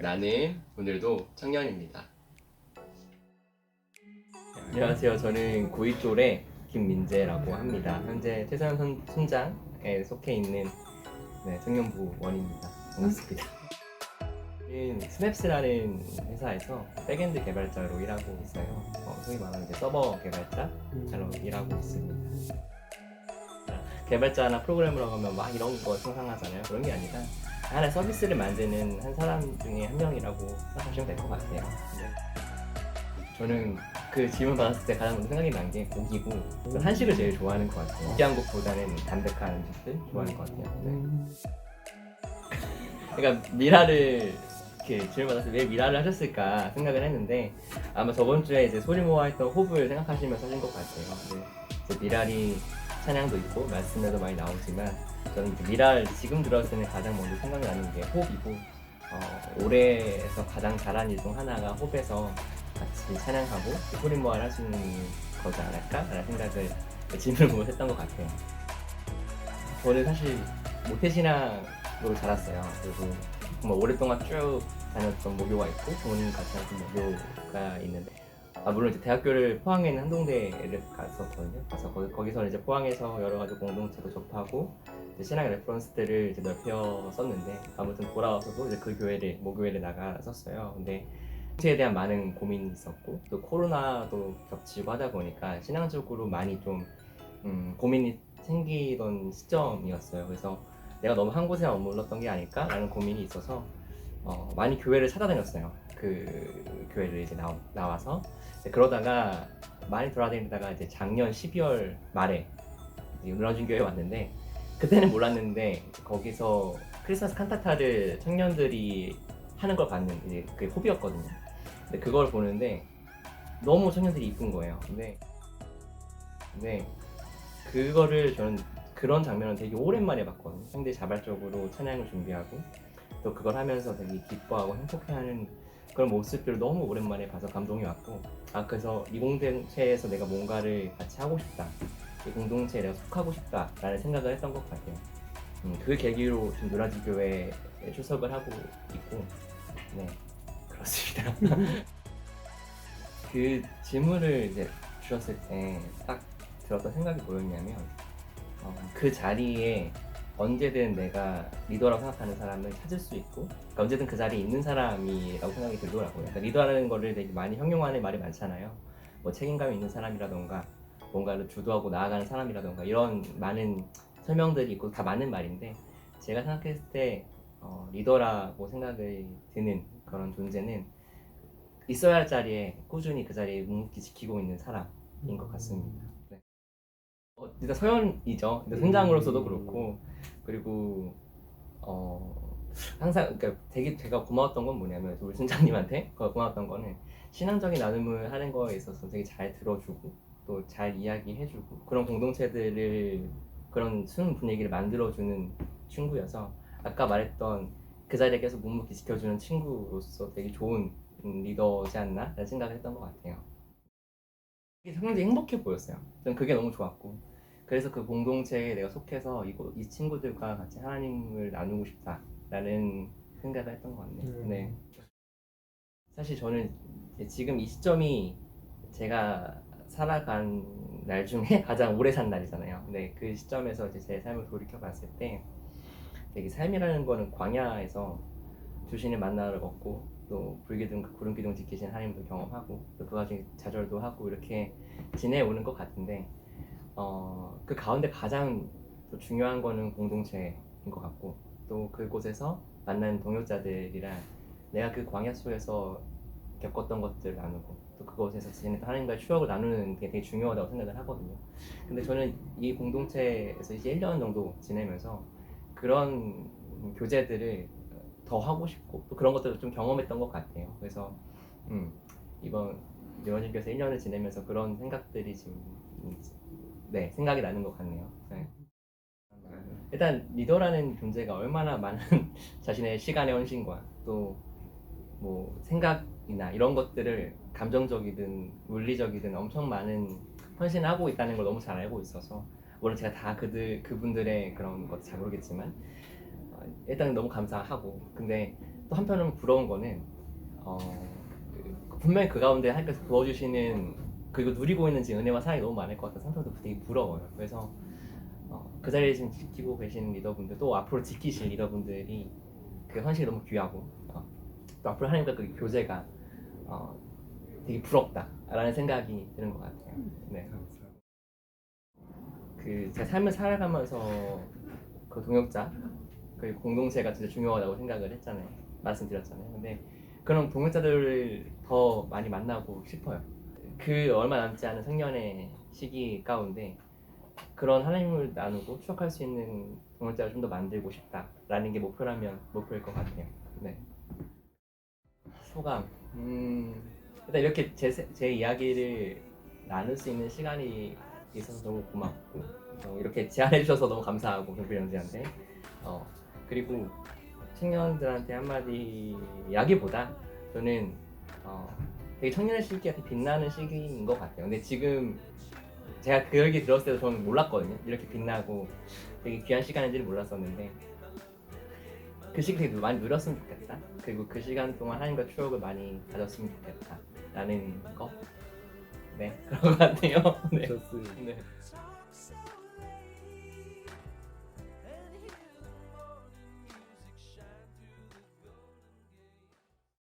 나는 오늘도 청년입니다. 안녕하세요. 저는 고이졸의 김민재라고 합니다. 현재 최선 손- 순장에 속해 있는 네, 청년부 원입니다. 반갑습니다. 저는 스냅스라는 회사에서 백엔드 개발자로 일하고 있어요. 어, 소위 말하는 이제 서버 개발자 로 일하고 있습니다. 개발자나 프로그래머라고 하면 막 이런 거 상상하잖아요. 그런 게 아니라 하나의 서비스를 만드는 한 사람 중에 한 명이라고 생각하시면 될 것 같아요. 네. 저는 그 질문 받았을 때 가장 먼저 생각이 난 게 고기고 저는 한식을 제일 좋아하는 것 같아요. 느끼한 것보다는 담백한 음식들 좋아하는 것 같아요. 네. 그러니까 미라를 이렇게 질문 받았을 때 왜 미라를 하셨을까 생각을 했는데 아마 저번 주에 이제 소리 모아 했던 호흡을 생각하시면서 하신 것 같아요. 네. 미라리 찬양도 있고 말씀에도 많이 나오지만 저는 이제 미랄 지금 들었을 때는 가장 먼저 생각나는 게 호흡이고 어, 올해에서 가장 잘한 일 중 하나가 호흡에서 같이 찬양하고 소리모아를 있는 거지 않을까라는 생각을 질문을 보면서 했던 것 같아요. 저는 사실 모태신앙으로 자랐어요. 그리고 정말 오랫동안 쭉 다녔던 모교가 있고 부모님 같이 다녔던 모교가 있는데 아 물론 이제 대학교를 포항에 있는 한동대를 갔었거든요. 가서 거기, 거기 서 이제 포항에서 여러 가지 공동체도 접하고 신앙의 레퍼런스들을 이제 넓혔었는데 아무튼 돌아와서도 이제 그 교회를 모교회를 나갔었어요. 근데 정치에 대한 많은 고민이 있었고 또 코로나도 겹치고 하다 보니까 신앙적으로 많이 좀 음, 고민이 생기던 시점이었어요. 그래서 내가 너무 한 곳에 머물렀던 게 아닐까라는 고민이 있어서 어, 많이 교회를 찾아다녔어요. 그 교회를 이제 나와, 나와서 이제 그러다가 많이 돌아다니다가 이제 작년 12월 말에 이제 문화준 교회에 왔는데 그때는 몰랐는데 거기서 크리스마스 칸타타를 청년들이 하는 걸 봤는 이제 그게 호비였거든요. 근데 그걸 보는데 너무 청년들이 이쁜 거예요. 근데 근데 그거를 저는 그런 장면을 되게 오랜만에 봤거든요. 상당히 자발적으로 찬양을 준비하고 또 그걸 하면서 되게 기뻐하고 행복해하는 그런 모습들을 너무 오랜만에 봐서 감동이 왔고 아 그래서 이 공동체에서 내가 뭔가를 같이 하고 싶다. 이 공동체에 내가 속하고 싶다라는 생각을 했던 것 같아요. 음, 그 계기로 지금 노라지 교회에 출석을 하고 있고 네 그렇습니다. 그 질문을 이제 주셨을 때 딱 들었던 생각이 뭐였냐면 어, 그 자리에 언제든 내가 리더라고 생각하는 사람을 찾을 수 있고 그러니까 언제든 그 자리에 있는 사람이라고 생각이 들더라고요. 그러니까 리더라는 거를 되게 많이 형용하는 말이 많잖아요. 뭐 책임감 있는 사람이라던가 뭔가를 주도하고 나아가는 사람이라던가 이런 많은 설명들이 있고 다 맞는 말인데 제가 생각했을 때 어, 리더라고 생각이 드는 그런 존재는 있어야 할 자리에 꾸준히 그 자리에 묵묵히 지키고 있는 사람인 것 같습니다. 네. 어, 일단 서연이죠. 근데 선장으로서도 그렇고 그리고 어 항상 그러니까 되게 제가 고마웠던 건 뭐냐면 우리 순장님한테 거- 고마웠던 거는 신앙적인 나눔을 하는 거에 있어서 되게 잘 들어주고 또 잘 이야기해주고 그런 공동체들을 그런 순 분위기를 만들어주는 친구여서 아까 말했던 그 자리에 계속 묵묵히 지켜주는 친구로서 되게 좋은 음, 리더지 않나라는 생각을 했던 것 같아요. 이게 상당히 행복해 보였어요. 저는 그게 너무 좋았고 그래서 그 공동체에 내가 속해서 이거, 이 친구들과 같이 하나님을 나누고 싶다라는 생각을 했던 것 같네요. 음. 네. 사실 저는 지금 이 시점이 제가 살아간 날 중에 가장 오래 산 날이잖아요. 근데 그 시점에서 이제 제 삶을 돌이켜 봤을 때 되게 삶이라는 거는 광야에서 주신을 만나러 걷고 또 불기둥 구름 기둥 지키신 하나님도 경험하고 또 그 와중에 좌절도 하고 이렇게 지내오는 것 같은데 어, 그 가운데 가장 또 중요한 거는 공동체인 것 같고 또 그곳에서 만난 동역자들이랑 내가 그 광야 속에서 겪었던 것들 나누고 또 그곳에서 지냈던 하나님과의 추억을 나누는 게 되게 중요하다고 생각을 하거든요. 근데 저는 이 공동체에서 이제 1년 정도 지내면서 그런 교제들을 더 하고 싶고 또 그런 것들을 좀 경험했던 것 같아요. 그래서 음, 이번 유원님께서 1년을 지내면서 그런 생각들이 지금 음, 네 생각이 나는 것 같네요. 네. 일단 리더라는 존재가 얼마나 많은 자신의 시간의 헌신과 또 뭐 생각이나 이런 것들을 감정적이든 물리적이든 엄청 많은 헌신을 하고 있다는 걸 너무 잘 알고 있어서 물론 제가 다 그들 그분들의 그런 것 잘 모르겠지만 어, 일단 너무 감사하고 근데 또 한편으로는 부러운 거는 어, 그- 분명히 그 가운데 하나님께서 부어주시는 그리고 누리고 있는 지금 은혜와 사랑이 너무 많을 것 같아서 상태도 되게 부러워요. 그래서 어, 그 자리에 지금 지키고 계시는 리더분들 또 앞으로 지키실 리더분들이 그 헌신이 너무 귀하고 어, 또 앞으로 하나님과 그 교제가 어, 되게 부럽다라는 생각이 드는 것 같아요. 네. 그 제 삶을 살아가면서 그 동역자 그 공동체가 진짜 중요하다고 생각을 했잖아요. 말씀드렸잖아요. 근데 그런 동역자들을 더 많이 만나고 싶어요. 그 얼마 남지 않은 생년의 시기 가운데 그런 하나님을 나누고 추억할 수 있는 동역자를 좀 더 만들고 싶다라는 게 목표라면 목표일 것 같아요. 네. 소감. 음, 일단 이렇게 제, 세- 제 이야기를 나눌 수 있는 시간이 있어서 너무 고맙고 어, 이렇게 제안해 주셔서 너무 감사하고 경필 형제한테 어, 그리고 청년들한테 한마디 이야기보다 저는 어, 되게 청년의 되게 빛나는 시기인 것 같아요. 근데 지금 제가 그 얘기 들었을 때도 저는 몰랐거든요. 이렇게 빛나고 되게 귀한 시간인지를 몰랐었는데 그 시기 되게 많이 누렸으면 좋겠다. 그리고 그 시간 동안 하나님과 추억을 많이 가졌으면 좋겠다. 라는 거. 네, 그런 것 같아요. 네. 좋습니다. 네.